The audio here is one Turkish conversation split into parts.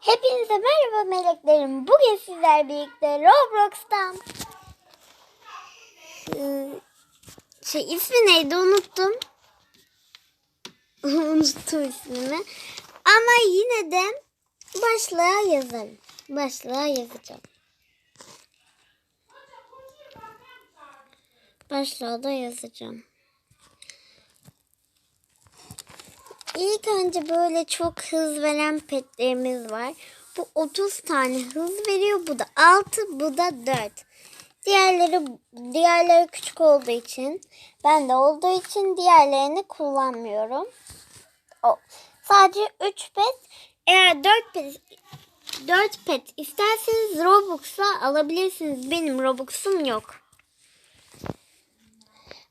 Hepinize merhaba meleklerim. Bugün sizler birlikte Roblox'tan Ee, şey ismi neydi unuttum. unuttum ismini. Ama yine de başlığa yazarım. Başlığa yazacağım. Başlığa da yazacağım. İlk önce böyle çok hız veren petlerimiz var. Bu 30 tane hız veriyor. Bu da 6, bu da 4. Diğerleri diğerleri küçük olduğu için, ben de olduğu için diğerlerini kullanmıyorum. O. Sadece 3 pet. Eğer 4 pet 4 pet isterseniz Robux'a alabilirsiniz. Benim Robux'um yok.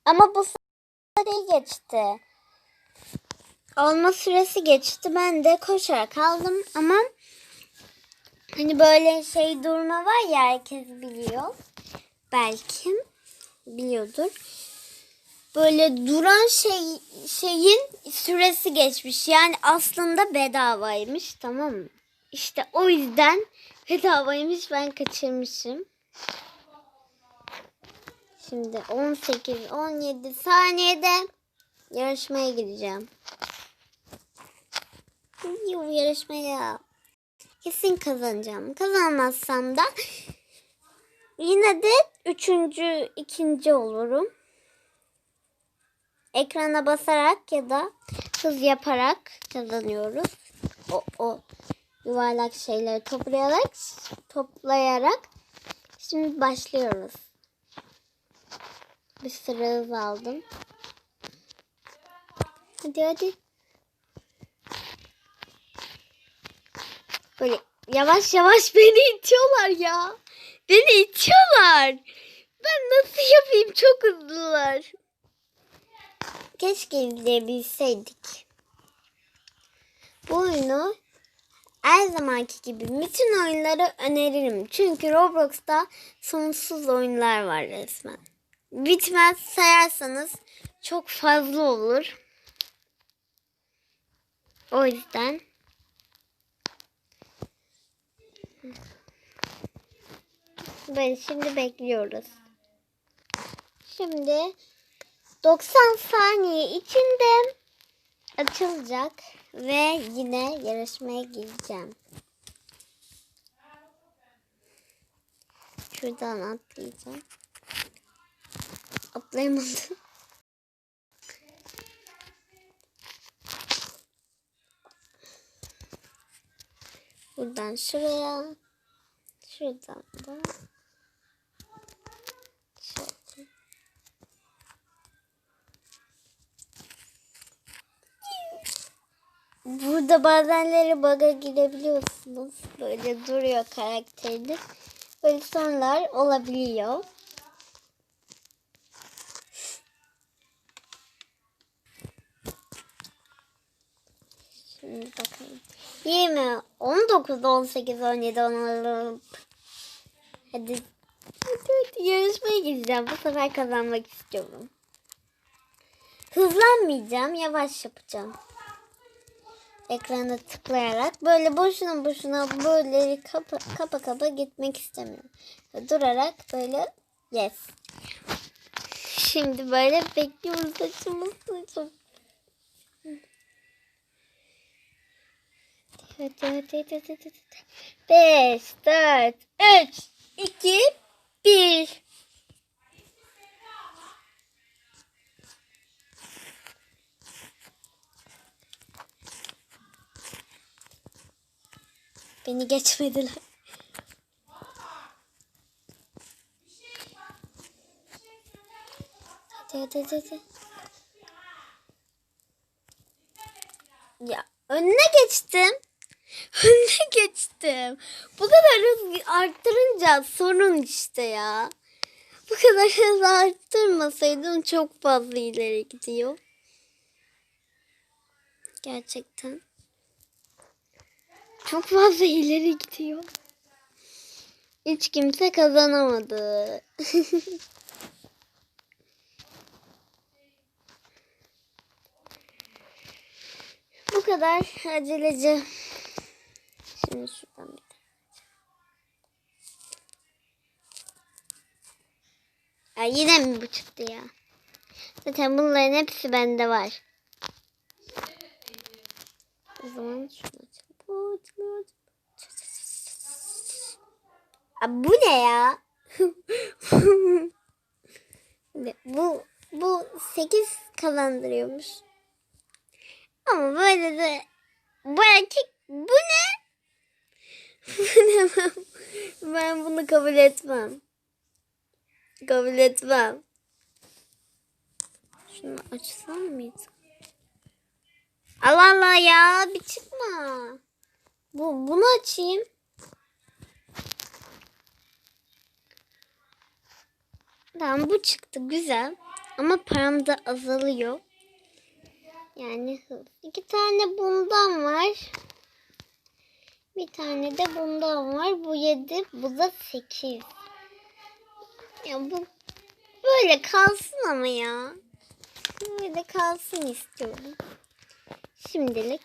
Ama bu sırayı geçti olma süresi geçti. Ben de koşarak aldım ama hani böyle şey durma var ya herkes biliyor. Belki biliyordur. Böyle duran şey şeyin süresi geçmiş. Yani aslında bedavaymış tamam mı? İşte o yüzden bedavaymış ben kaçırmışım. Şimdi 18 17 saniyede yarışmaya gideceğim. Yarışmaya. Kesin kazanacağım. Kazanmazsam da yine de üçüncü, ikinci olurum. Ekrana basarak ya da hız yaparak kazanıyoruz. O, o yuvarlak şeyleri toplayarak toplayarak şimdi başlıyoruz. Bir sürü hız aldım. Hadi hadi. Böyle yavaş yavaş beni itiyorlar ya. Beni itiyorlar. Ben nasıl yapayım çok hızlılar. Keşke izleyebilseydik. Bu oyunu her zamanki gibi bütün oyunları öneririm. Çünkü Roblox'ta sonsuz oyunlar var resmen. Bitmez sayarsanız çok fazla olur. O yüzden Böyle şimdi bekliyoruz. Şimdi 90 saniye içinde açılacak ve yine yarışmaya gireceğim. Şuradan atlayacağım. Atlayamadım. Buradan şuraya. Şuradan da. Şöyle. Burada bazenleri bug'a girebiliyorsunuz. Böyle duruyor karakteriniz. Böyle sorunlar olabiliyor. Şimdi bakalım. 20, 19, 18, 17, 16. Hadi. Hadi hadi yarışmaya gideceğim. Bu sefer kazanmak istiyorum. Hızlanmayacağım. Yavaş yapacağım. Ekrana tıklayarak böyle boşuna boşuna böyle kapa kapa, kapa gitmek istemiyorum. Durarak böyle yes. Şimdi böyle bekliyoruz açılmasını çok Hadi hadi hadi hadi hadi. Beş, dört, üç, iki, bir. Beni geçmediler. Hadi hadi. hadi. Ya önüne geçtim. Önüne geçtim. Bu kadar hız arttırınca sorun işte ya. Bu kadar hız arttırmasaydım çok fazla ileri gidiyor. Gerçekten. Çok fazla ileri gidiyor. Hiç kimse kazanamadı. Bu kadar aceleci. Şimdi şuradan bir. Ya yine mi bu çıktı ya? Zaten bunların hepsi bende var. O zaman şunu açalım. Bu ne ya? bu bu 8 kazandırıyormuş. Ama böyle de bu erkek bu ne? Ne ben, bunu kabul etmem. Kabul etmem. Şunu açsam mıydı? Allah Allah ya bir çıkma. Bu bunu açayım. Tamam bu çıktı güzel. Ama param da azalıyor. Yani. İki tane bundan var. Bir tane de bundan var. Bu yedi. Bu da sekiz. Ya bu böyle kalsın ama ya. Böyle kalsın istiyorum. Şimdilik.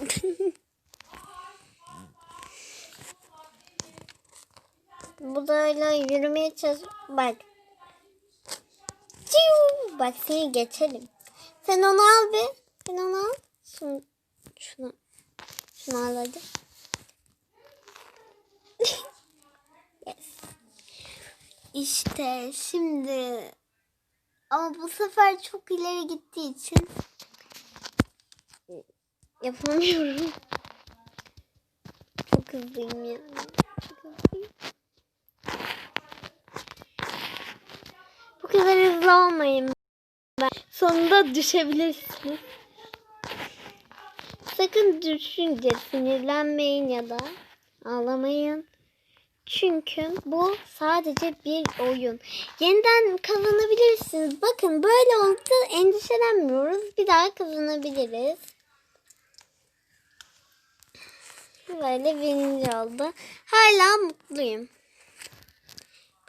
Bu da öyle yürümeye çalış... Bak. Bak seni geçelim. Sen onu al bir. Sen onu al. Şunu, şunu, şunu al hadi. yes. İşte şimdi ama bu sefer çok ileri gittiği için yapamıyorum. Çok hızlıyım yani. Çok hızlıyım. Bu kadar hızlı olmayın. Ben. Sonunda düşebilirsiniz. Sakın düşünce sinirlenmeyin ya da ağlamayın. Çünkü bu sadece bir oyun. Yeniden kazanabilirsiniz. Bakın böyle oldu endişelenmiyoruz. Bir daha kazanabiliriz. Böyle birinci oldu. Hala mutluyum.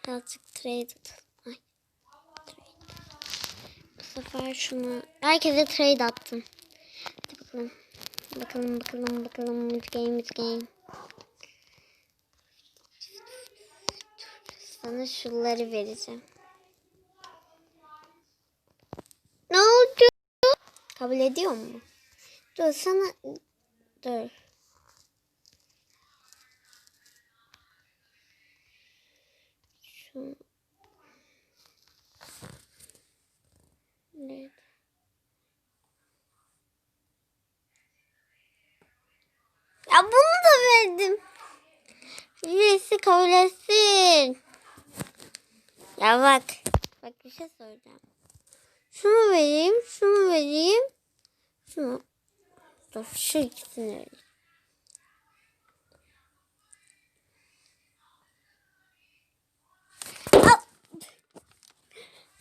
Birazcık trade atalım. Bu sefer şunu herkese trade attım. Hadi bakalım. Bakalım bakalım bakalım. Which game which game. Sana şunları vereceğim. Ne oldu? Kabul ediyor mu? Dur sana... Dur. Şu... Evet. Ya bunu da verdim. Birisi kabul etsin. Ya bak. Bak bir şey soracağım. Şunu vereyim, şunu vereyim. Şunu. Dur şu ikisini vereyim.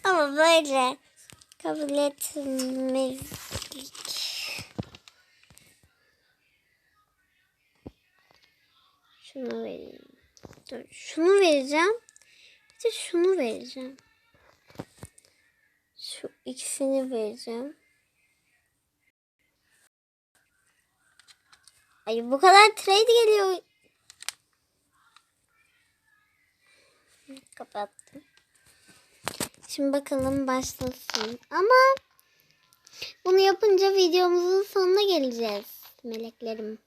Ama böyle kabul etmezlik. Şunu vereyim. Dur, şunu vereceğim. Bir de şunu vereceğim. Şu ikisini vereceğim. Ay bu kadar trade geliyor. Kapattım. Şimdi bakalım başlasın. Ama bunu yapınca videomuzun sonuna geleceğiz. Meleklerim.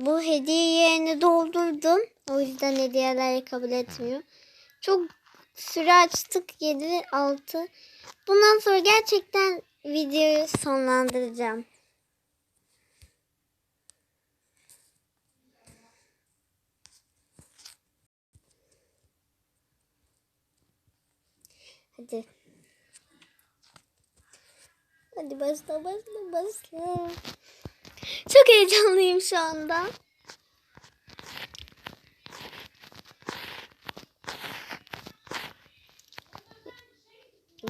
Bu hediye yerini doldurdum. O yüzden hediyeleri kabul etmiyor. Çok süre açtık. 7 6. Bundan sonra gerçekten videoyu sonlandıracağım. Hadi. Hadi başla başla başla. Çok heyecanlıyım şu anda.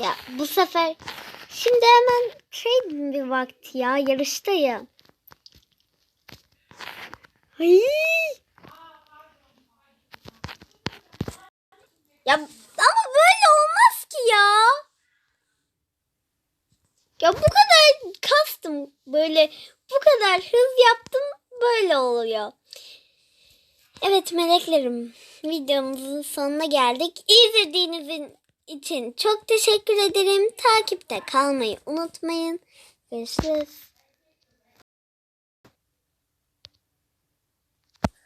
Ya bu sefer şimdi hemen trade bir vakti ya yarıştayım. Ay. Ya ama böyle olmaz ki ya. Ya bu kadar kastım böyle bu kadar hız yaptım böyle oluyor. Evet meleklerim videomuzun sonuna geldik. İzlediğiniz için çok teşekkür ederim. Takipte kalmayı unutmayın. Görüşürüz.